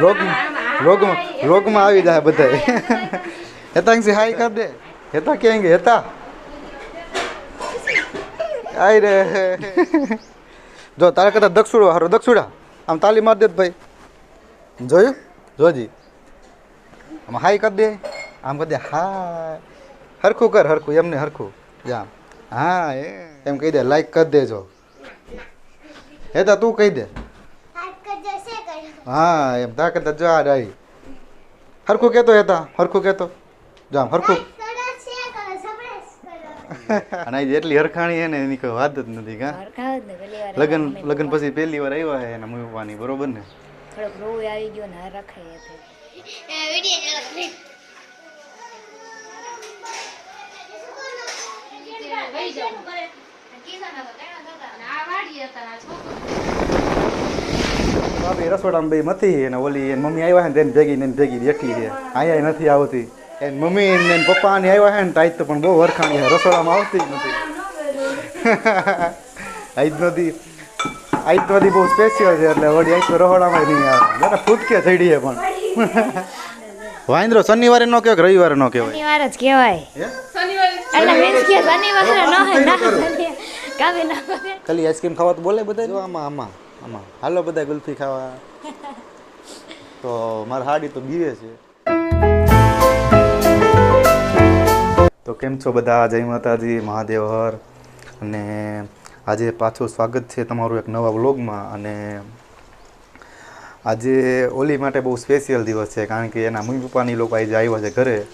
રોગ રોગમાં રોગમાં આવી જાય બધા હેતાંશી હાઈ કર દે. હેતા ક્યાં ગયા હેતા? આઈ રે. જો, તારે કદાચ દક્ષુડો હારો. દક્ષુડા, આમ તાલી માર દે ભાઈ. જોયું? જોજી. આમ હાઈ કર દે. આમ કરી દે. હા હરખું કર, હરખું. એમને હરખું. જામ હા, એમ. કહી દે લાઈક કરી દેજો. હેતા, તું કહી દે. હા એમ તા કરતા જો આ ડાઈ હરખું કહેતો હતા હરખું કહેતો જામ હરખું. અને આ જેટલી હરખાણી હે ને એની કોઈ વાત જ નથી કા? ને લગન લગન પછી પહેલી વાર આવ્યા હે એના મમ્મી પપ્પાની બરોબર ને? થોડોક રોવ આવી ગયો ને રખાય એટલે ભાભી રસોડામાં બે મથી અને ઓલી એની મમ્મી આવ્યા હે ને તેને ભેગી ને ભેગી બેઠી છે અહીંયા નથી આવતી. એની મમ્મી ને પપ્પા ને આવ્યા હે ને તાઈ તો પણ બહુ વરખાણી છે રસોડામાં આવતી જ નથી. આજ નથી આજ તો બધી બહુ સ્પેશિયલ છે એટલે વળી આજ તો રસોડામાં નહીં આવે. જરા ફૂટકે ચડીએ પણ. વાંદરો શનિવારે નો કહેવાય રવિવારે નો કહેવાય? શનિવાર જ કહેવાય. એટલે મીન્સ કે શનિવારે ન હે ના ખાલી આઈસ્ક્રીમ ખાવા તો બોલે બધા જો આમાં આમાં. આમાં. હાલો બધા ગુલ્ફી ખાવા. તો મારા હાડી તો બીવે છે. તો કેમ છો બધા? જય માતાજી મહાદેવ હર. અને આજે પાછું સ્વાગત છે તમારું એક નવા વ્લોગમાં. અને આજે ઓલી માટે બહુ સ્પેશિયલ દિવસ છે કારણ કે એના મમ્મી પપ્પાની લોકો આજે આવ્યા છે ઘરે.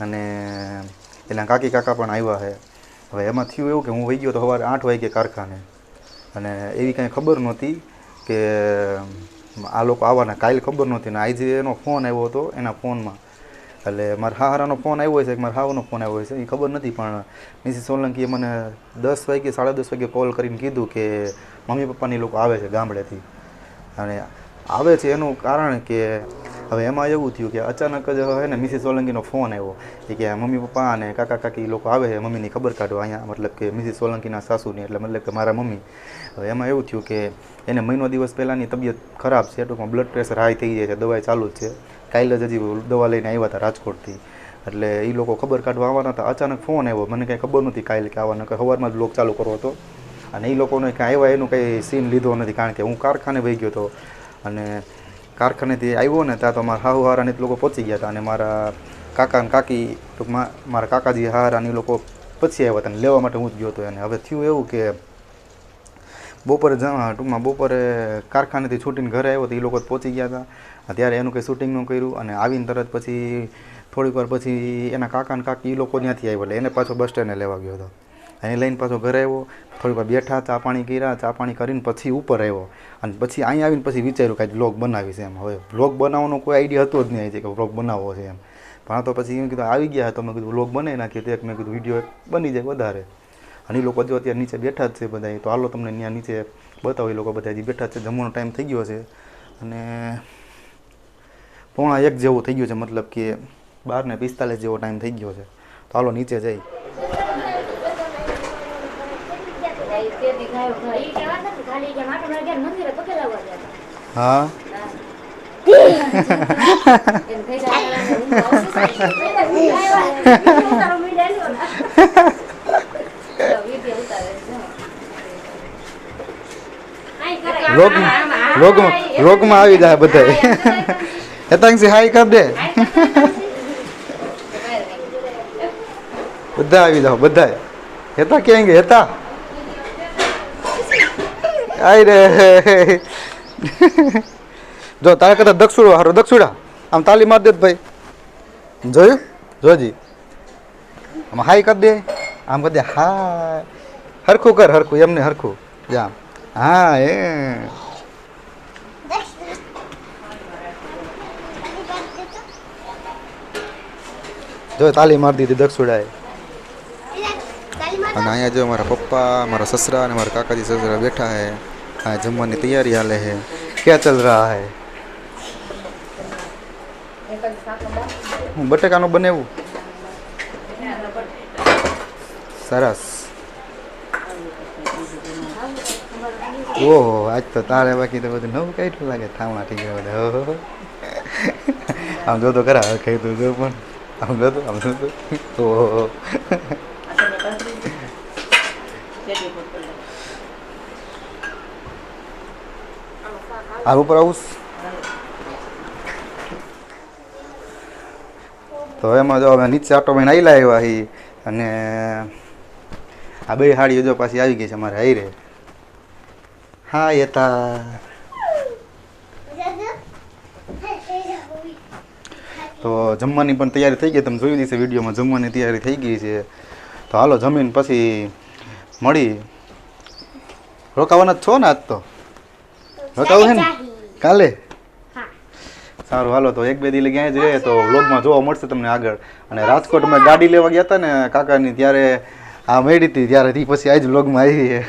અને એના કાકી કાકા પણ આવ્યા છે. હવે એમાં થયું એવું કે હું વહી ગયો તો સવારે આઠ વાગે કારખાને. અને એવી કાંઈ ખબર નહોતી કે આ લોકો આવવાના. કાલે ખબર નહોતી. ને આજે એનો ફોન આવ્યો હતો એના ફોનમાં. એટલે મારા હારાનો ફોન આવ્યો છે કે મારા હાવનો ફોન આવ્યો છે, એ ખબર નથી પણ મિસિસ સોલંકીએ મને દસ વાગે સાડા દસ વાગે કોલ કરીને કીધું કે મમ્મી પપ્પાની લોકો આવે છે ગામડેથી. અને આવે છે એનું કારણ કે હવે એમાં એવું થયું કે અચાનક જ હે ને મિસિસ સોલંકીનો ફોન આવ્યો. એ કે મમ્મી પપ્પા અને કાકા કાકી લોકો આવે છે, મમ્મીની ખબર કાઢવા અહીંયા. મતલબ કે મિસિસ સોલંકીના સાસુની, એટલે મતલબ કે મારા મમ્મી. હવે એમાં એવું થયું કે એને મહિનો દિવસ પહેલાંની તબિયત ખરાબ છે, ટૂંકમાં બ્લડ પ્રેશર હાઈ થઈ જાય છે, દવાઈ ચાલુ જ છે. કાલે જ હજી દવા લઈને આવ્યા હતા રાજકોટથી. એટલે એ લોકો ખબર કાઢવા આવવાના હતા. અચાનક ફોન આવ્યો. મને કંઈ ખબર નહોતી કાલે કે આવવાના કે સવારમાં જ બ્લોક ચાલુ કરવો હતો. અને એ લોકોને કાંઈ આવ્યા એનું કંઈ સીન લીધો નથી, કારણ કે હું કારખાને વહી ગયો હતો. અને કારખાનેથી આવ્યો ને ત્યાં તો મારા હાહુ હારાની લોકો પહોંચી ગયા હતા અને મારા કાકા ને કાકી, ટૂંકમાં મારા કાકાજી હારાની લોકો પછી આવ્યા હતા અને લેવા માટે હું જ ગયો હતો અને હવે થયું એવું કે બપોરે ટૂંકમાં બપોરે કારખાનેથી છૂટીને ઘરે આવ્યો તો એ લોકો પહોંચી ગયા હતા. ત્યારે એનું કંઈ શૂટિંગનું કર્યું અને આવીને તરત પછી થોડીક વાર પછી એના કાકા ને કાકી એ લોકો ત્યાંથી આવ્યા એટલે એને પાછો બસ સ્ટેન્ડે લેવા ગયો હતો. એને લઈને પાછો ઘરે આવ્યો. થોડીક વાર બેઠા, ચા પાણી કર્યા, ચા પાણી કરીને પછી ઉપર આવ્યો. અને પછી અહીંયા આવીને પછી વિચાર્યું કાંઈક બ્લોગ બનાવીશ એમ. હવે બ્લોગ બનાવવાનો કોઈ આઈડિયા હતો જ નહીં કે બ્લોગ બનાવવો છે એમ. પણ તો પછી એમ કીધું, આવી ગયા તો મેં કીધું બ્લોગ બનાવી નાખીએ તો મેં કીધું વીડિયો બની જાય વધારે. અને એ લોકો જો અત્યારે નીચે બેઠા જ છે બધા તો હાલો તમને ત્યાં નીચે બતાવો એ લોકો બધા હજી બેઠા છે. જમવાનો ટાઈમ થઈ ગયો છે. અને પોણા એક જેવું થઈ ગયું છે, મતલબ કે બાર ને પિસ્તાલીસ જેવો ટાઈમ થઈ ગયો છે. તો હાલો નીચે જઈ. હા. રોગમાં આવી જાય બધા હેતાંશી હાઈ કર દે. બધા આવી જાઓ બધા હેતા ક્યાં હેતા? આઈ રે. જો તારે કદાચ દક્ષુડો હારો, દક્ષુડા, આમ તાલી માર દે ભાઈ. જોયું? જોજી. આમ હાઈ કર દે. આમ કર દે. હા હરખું કર, હરખું, એમને હરખું. જા. હા, એ. જો, તાલી મારી દીધી દક્ષુડાએ. અને અહીંયા જો મારા પપ્પા, મારા સસરા અને મારા કાકાજી સસરા બેઠા હે. આ જમવાની તૈયારી હાલે है। ક્યાં ચલ रहा है? હું બટેકાનું બનેવું સરસ ઓહો આજ તો તારે બાકી તો બધું નવું કાઢ્યું લાગે થામણા ઠીક બધા ઓહો. આમ જો તો ખરા ખાઈ તું જો પણ આમ જો આમ જો ઓહો હાલ ઉપર આવું તો એમાં જો અમે નીચે આટો મહિને આવેલા આવ્યા હી અને આ બે હાડીઓ જો પાછી આવી ગઈ છે અમારે હાઈ રે હા એ તા તો જમવાની પણ તૈયારી થઈ ગઈ તમે જોઈ દીધી વિડીયોમાં જમવાની તૈયારી થઈ ગઈ છે તો હાલો જમીન પછી મળી રોકાવાના જ છો ને આજ તો રોકાવું હે ને? કાલે? સારું હાલો તો એક બે દી ક્યાંય જ રહે તો વ્લોગમાં જોવા મળશે તમને આગળ. અને રાજકોટમાં ગાડી લેવા ગયા હતા ને કાકાની ત્યારે આ મેળી હતી ત્યારે તી પછી આજ વ્લોગમાં આવી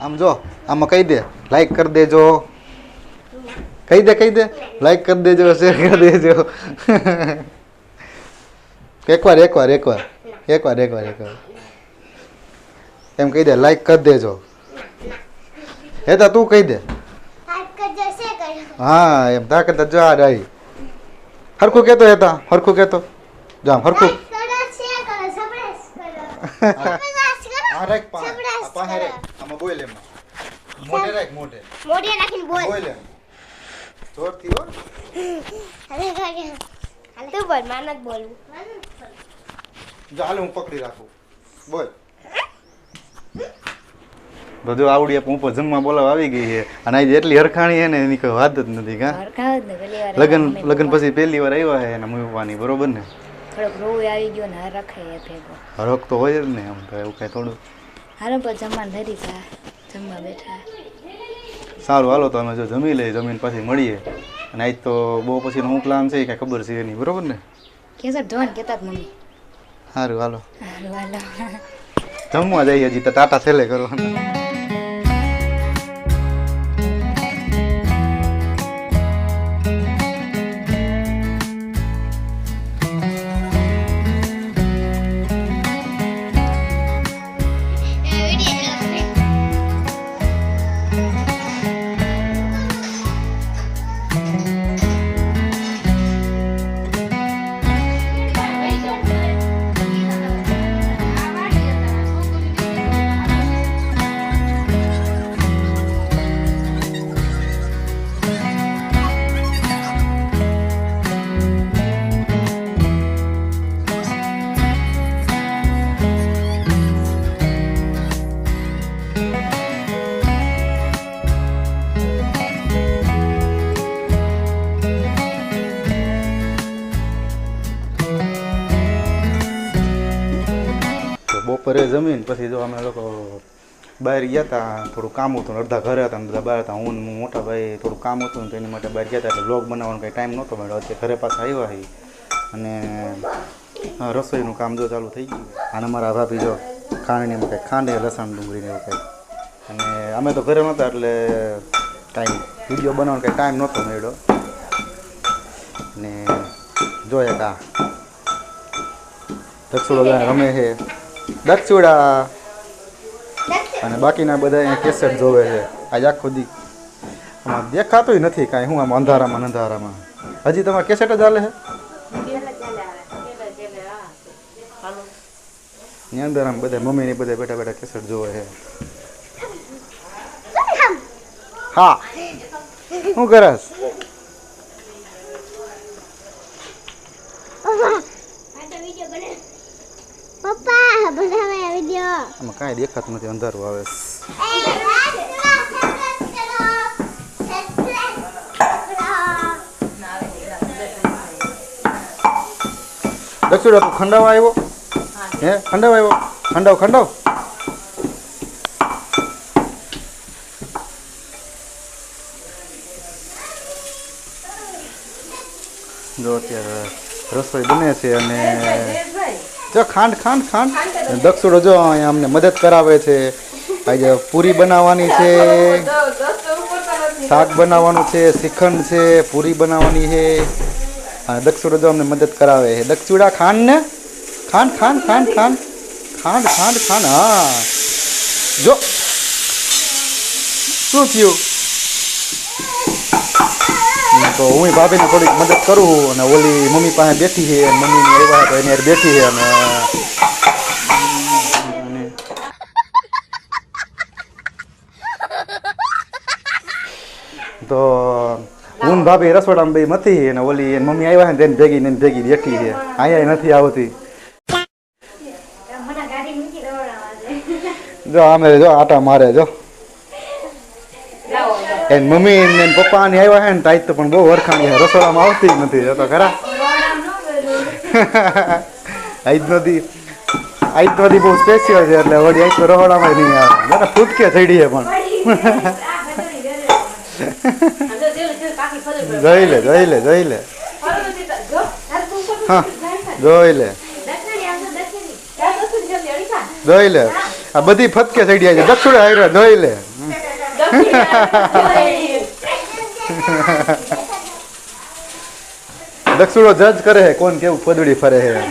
આમ જો આમાં કહી દે લાઈક કરી દેજો. કહી દે કહી દે લાઈક કરી દેજો શેર કરી દેજો. એકવાર એકવાર એકવાર એકવાર એકવાર એકવાર. એમ કહી દે લાઈક કરી દેજો. એ તો તું કહી દે. હા એમ તા કરતા જો આ રહી હરખું કેતો હતા હરખું કેતો. આમ હરખું. હા. રાખ પાસે રાખ. આમાં બોલ એમાં. મોઢે રાખ મોઢે. મોઢે નાખીને બોલ. બોલ એમ. જોરથી હો. તું બોલ જો હાલે હું પકડી રાખું. બોલ. બધું આવડી આપ. ઉપર જમવા બોલાવા આવી ગઈ છે. અને આજે એટલી હરખાણી છે ને એની કોઈ વાત જ નથી કા? લગ્ન જ લગન. પછી પહેલી વાર આવ્યા છે એના મમ્મી પપ્પાની બરોબર ને? થોડોક રોવું આવી ગયો ને હરખ એ ભેગો. હરખ તો હોય જ ને આમ તો એવું કાંઈ થોડું. હારો પર જમવાનું ધરી જા જમવા બેઠા. સારું હાલો તો અમે જો જમી લઈએ જમીન પછી મળીએ. અને આજ તો બહુ પછી હું પ્લાન છે કાંઈ ખબર છે નહીં બરોબર ને? કેસર ધોન કેતા મમ્મી. સારું હાલો. હાલો હાલો. જમવા જઈએ હજી તો ટાટા છેલ્લે કરવાના. જમીન, પછી જો અમે લોકો બહાર ગયા હતા થોડું કામ હતું અડધા ઘરે હતા બધા બહાર હતા. હું મોટા ભાઈ થોડું કામ હતું તો એની માટે બહાર ગયા હતા એટલે બ્લોગ બનાવવાનો કંઈ ટાઈમ નહોતો મળ્યો. અત્યારે ઘરે પાછા આવ્યા હી અને રસોઈનું કામ જો ચાલુ થઈ ગયું. અને અમારા ભાભી જો ખાંડની એમાં કંઈક ખાંડે, લસણ, ડુંગળીને એવું કંઈક અને અમે તો ઘરે નહોતા એટલે ટાઈમ વીડિયો બનાવવાનો કંઈ ટાઈમ નહોતો મળ્યો. ને જોઈએ કા દક્ષુડા રમે છે. દક્ષુડા અને બાકીના બધા અહીંયા કેસેટ જોવે છે. આજ આખો દી. આમાં દેખાતું નથી કાંઈ. હું આમ અંધારામાં અંધારામાં. હજી તમારે કેસેટ જ હાલે છે? અંધારામાં બધા મમ્મીની બધા બેઠા બેઠા કેસેટ જોવે છે. હા. શું કરસ પપ્પા બનાવે વિડિયો આમાં કાંઈ દેખાતું નથી, અંધારું આવે છે. દક્ષુડા તું ખંડાવા આવ્યો? હે, ખંડાવા આવ્યો? ખંડાવ ખંડાવ. જો અત્યારે રસોઈ બને છે અને જો ખાંડ ખાંડ ખાંડ. દક્ષુડો જો અમને મદદ કરાવે છે. આજે પૂરી બનાવવાની છે. શાક બનાવવાનું છે, શ્રીખંડ છે, પૂરી બનાવવાની છે. અને દક્ષુડો જો અમને મદદ કરાવે છે. દક્ષુડા, ખાંડ ને? ખાંડ ખાંડ ખાંડ ખાંડ. ખાંડ ખાંડ ખાંડ. હા. જો. શું થયું? તો હું ભાભીને થોડીક મદદ કરું અને ઓલી મમ્મી પાસે બેઠી છે. અને એવા તો એની બેઠી છે અને તો હું ભાભી રસોડામાં બે નથી અને ઓલી એની મમ્મી આવ્યા ને તેની ભેગી ને ભેગી બેઠી છે. અહીંયા નથી આવતી. જો આમે જો આટા મારે જો. એન મમ્મી ને પપ્પા ને આવ્યા હે ને તાઈ તો પણ બહુ વરખાણી હે. રસોડામાં આવતી જ નથી એ તો ખરા. આજ નથી આજ નથી બહુ સ્પેશિયલ છે એટલે વળી આજ તો રસોડામાં નહીં આવે. મને ફૂટકે ચડી છે પણ. જોઈ લે જોઈ લે જોઈ લે. હા જોઈ લે. જોઈ લે. આ બધી ફટકે ચડી છે. દક્ષિણ આવ્યા જોઈ લે. દક્ષિણો જજ કરે હે, કોણ કેવું પદડી ફરે હે.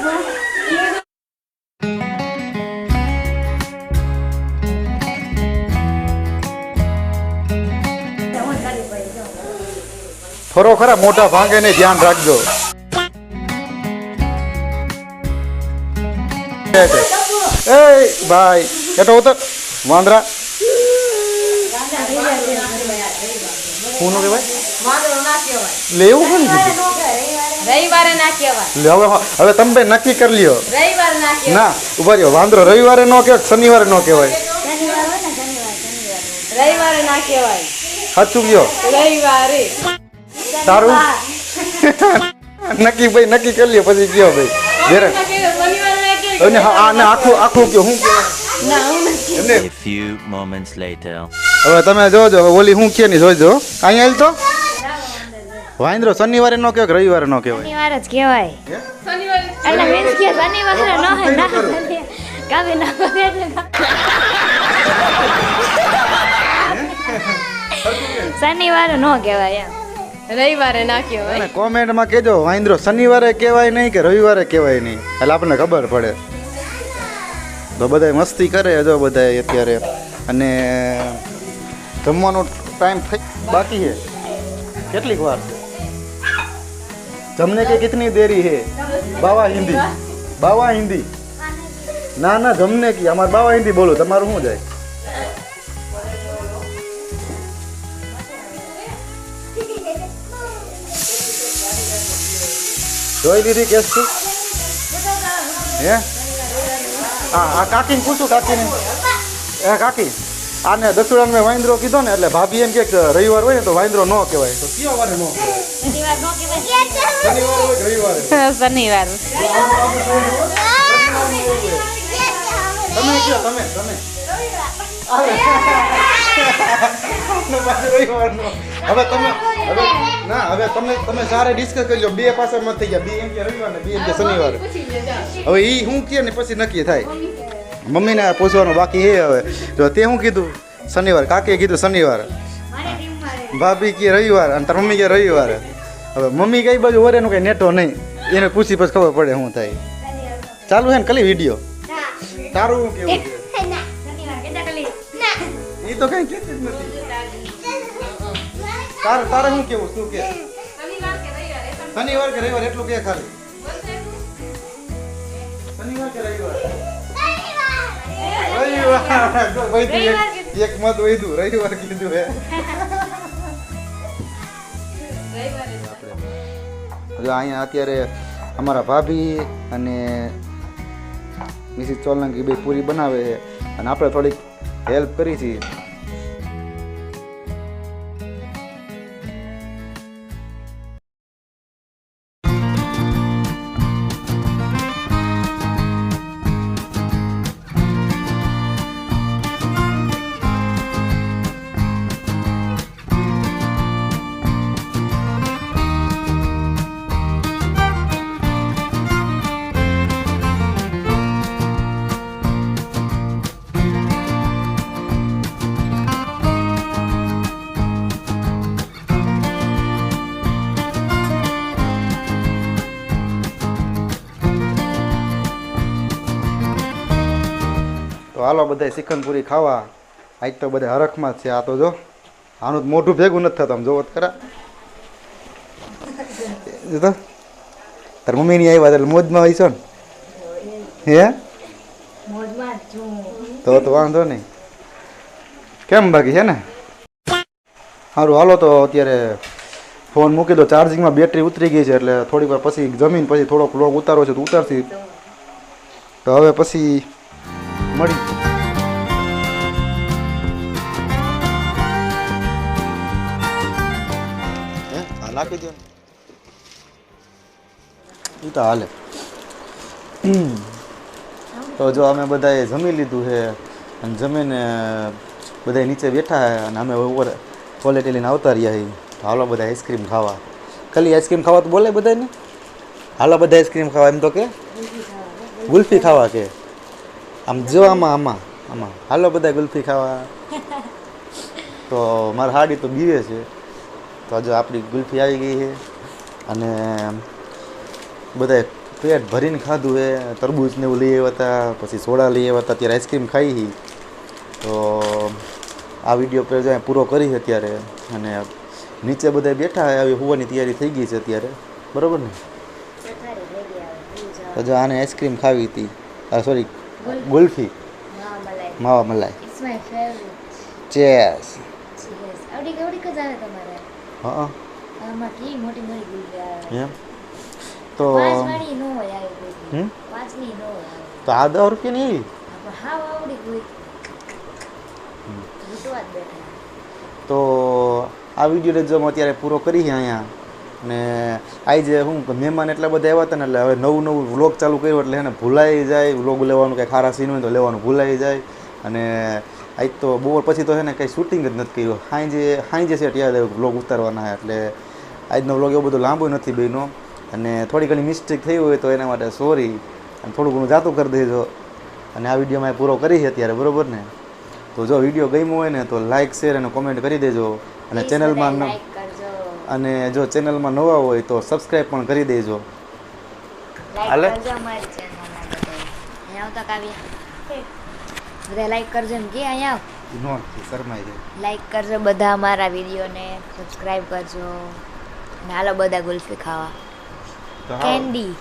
ફરો ખરા મોટા ભાંગે ને ધ્યાન રાખજો. એ ભાઈ એટલો ઉતર. વાંદરા. શું કહેવાય? લે એવું કોણ કીધું રવિવારે ના કહેવાય હવે હવે તમે બે નક્કી કરી લ્યો. રવિવારે ના કહેવાય. ના ઊભા રહ્યો. વાંદરો રવિવારે નો કહેવાય શનિવારે નો કહેવાય? રવિવારે ના કહેવાય. સાચું કયો? રવિવારે. તારું? નક્કી ભાઈ નક્કી કરી લ્યો પછી ગયો ભાઈ? કહેવાય અને આખું આખું કયો હું કહેવાય? A few moments later. હવે તમે જોજો ઓલી હું કે ની જોજો? અહીંયા હાલ તો? વાંદરો શનિવારે નો કહેવાય કે રવિવારે નો કહેવાય? શનિવાર જ કહેવાય. શનિવારે એટલે મીન્સ કે શનિવારે ન હે ના કાવે ના નાખો શનિવારે નો કહેવાય એમ. રવિવારે ના કહેવાય. અને કોમેન્ટમાં કહેજો વાંદરો શનિવારે કહેવાય નહીં કે રવિવારે કહેવાય નહીં. એટલે આપણને ખબર પડે. તો બધા મસ્તી કરે જો બધા અત્યારે. અને જમવાનો ટાઈમ થઈ બાકી છે. કેટલીક વાર? જમને કે કિતની દેરી હે બાવા હિન્દી. બાવા હિન્દી. ના ના, જમને કે. અમારે બાવા હિન્દી બોલો, તમારું શું જાય? જોઈ લીધી કેસ તું હે? હા આ કાકીને પૂછું કાકીને. એ કાકી આને દસુડા મેં વાંદરો કીધો ને એટલે ભાભી એમ કે રવિવાર હોય ને તો વાંદરો ન કહેવાય. તો કયો વારે ન કહેવાય? શનિવાર હોય કે રવિવારે? શનિવાર. તમે કયો તમે તમે? હવે તમે હવે ના હવે તમે તમે સારે ડિસ્કસ કરી લો બે પાસે મત થઈ ગયા. બે એમ કે રવિવાર ને બે એમ કે શનિવાર. હવે એ શું કે ને પછી નક્કી થાય. મમ્મીને પૂછવાનું બાકી હે હવે. જો તે શું કીધું? શનિવાર. કાકીએ કીધું શનિવાર. ભાભી કે રવિવાર અને તાર મમ્મી કે રવિવાર. હવે મમ્મી કઈ બાજુ વરે કઈ નેટો નહીં. એને પૂછી પછી ખબર પડે શું થાય. ચાલુ છે ને કલી વીડિયો? તારું કેવું છે? એ તો કઈ કહેતી જ નથી. તારે તારે શું કેવું? શું કે? શનિવાર કે રવિવાર એટલું કે ખાલી. શનિવાર કે રવિવાર? એક મત વૈધું રવિવાર કીધું હે. જો અહીંયા અત્યારે અમારા ભાભી અને મિસિસ ચોલંકી બે પૂરી બનાવે છે. અને આપણે થોડીક હેલ્પ કરી છીએ હાલો બધા શિખનપુરી ખાવા. આજ તો બધા હરખમાં છે. આ તો જો, આનું મોઢું ભેગું નથી થતું. જોવો ખરા. તો, તાર મમ્મીની આવ્યા એટલે મોજમાં હોય છો ને? હે? તો તો વાંધો નહીં. કેમ બાકી છે ને? સારું હાલો તો અત્યારે ફોન મૂકી દો. ચાર્જિંગમાં બેટરી ઉતરી ગઈ છે એટલે થોડીક વાર પછી જમીન પછી થોડોક લોગ ઉતારો છે તો ઉતારથી તો હવે પછી મળી હે હા નાખી દો એ તો હાલે તો જો અમે બધાએ જમી લીધું છે અને જમીને બધા નીચે બેઠા છે અને અમે ઉપર ક્વોલિટી લઈને આવતા રહ્યા છીએ તો હાલો બધા આઈસ્ક્રીમ ખાવા ખાલી આઈસ્ક્રીમ ખાવા તો બોલે બધાને હાલો બધા આઈસ્ક્રીમ ખાવા એમ તો કે ગુલ્ફી ખાવા કે આમ જો આમાં આમાં આમાં. હાલો બધા ગુલ્ફી ખાવા. તો મારા હાડી તો બીવે છે. તો જો આપણી ગુલ્ફી આવી ગઈ છે. અને બધાએ પેટ ભરીને ખાધું હે તરબૂચ ને એવું લઈ આવ્યા હતા પછી સોડા લઈ આવ્યા હતા અત્યારે આઈસ્ક્રીમ ખાઈ હતી તો આ વીડિયો પર જાય પૂરો કરી છે અત્યારે. અને નીચે બધા બેઠા આવી હોવાની તૈયારી થઈ ગઈ છે અત્યારે. બરાબર ને? તો જો આને આઈસ્ક્રીમ ખાવી હતી. સોરી ગુલ્ફી માવા મલાઈ it's my favourite chess yes આવડી કેવડી જ આવે તમારે હા આમાં કેવી મોટી મોટી ગુલ્ફી આવે એમ તો પાંચ નો હોય આવી ગુલ્ફી હમ પાંચની નો હોય તો આ દસ આવડી ગુલ્ફી જ બેઠા તો આ વીડિયો જો અત્યારે પૂરો કરીએ અહીંયા ને જે શું મહેમાન એટલા બધા આવ્યા હતા ને એટલે હવે નવું નવું વ્લોગ ચાલુ કર્યું એટલે એને ભૂલાઈ જાય વ્લોગ લેવાનું કંઈ ખારા સીન હોય તો લેવાનું ભૂલાઈ જાય. અને આજ તો બપોર પછી તો છે ને કંઈ શૂટિંગ જ નથી કર્યું. સાંજે સાંજે સેટ યાદ આવ્યું વ્લોગ ઉતારવાના એટલે આજનો વ્લોગ એવો બધો લાંબો નથી બન્યો. અને થોડી ઘણી મિસ્ટેક થઈ હોય તો એના માટે સોરી અને થોડું ઘણું જાતું કરી દેજો. અને આ વિડીયોમાં એ પૂરો કરી છે અત્યારે બરોબર ને? તો જો વીડિયો ગમ્યો હોય ને તો લાઇક શેર અને કોમેન્ટ કરી દેજો. અને ચેનલમાં બધાય ન- like કરજો અને જો ચેનલમાં નવા હોય તો સબસ્ક્રાઈબ પણ કરી દેજો. હાલે? બધા. લાઈક કરજો એમ કે અહીંયા નો શરમાઈ જાય. લાઈક કરજો બધા અમારા વિડીયોને સબસ્ક્રાઇબ કરજો. અને હાલો બધા ગુલ્ફી ખાવા. કેન્ડી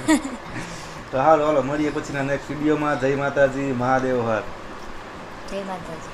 તો હાલો હાલો. મળીએ પછીના નેક્સ્ટ વિડીયોમાં જય માતાજી મહાદેવ હર. જય માતાજી.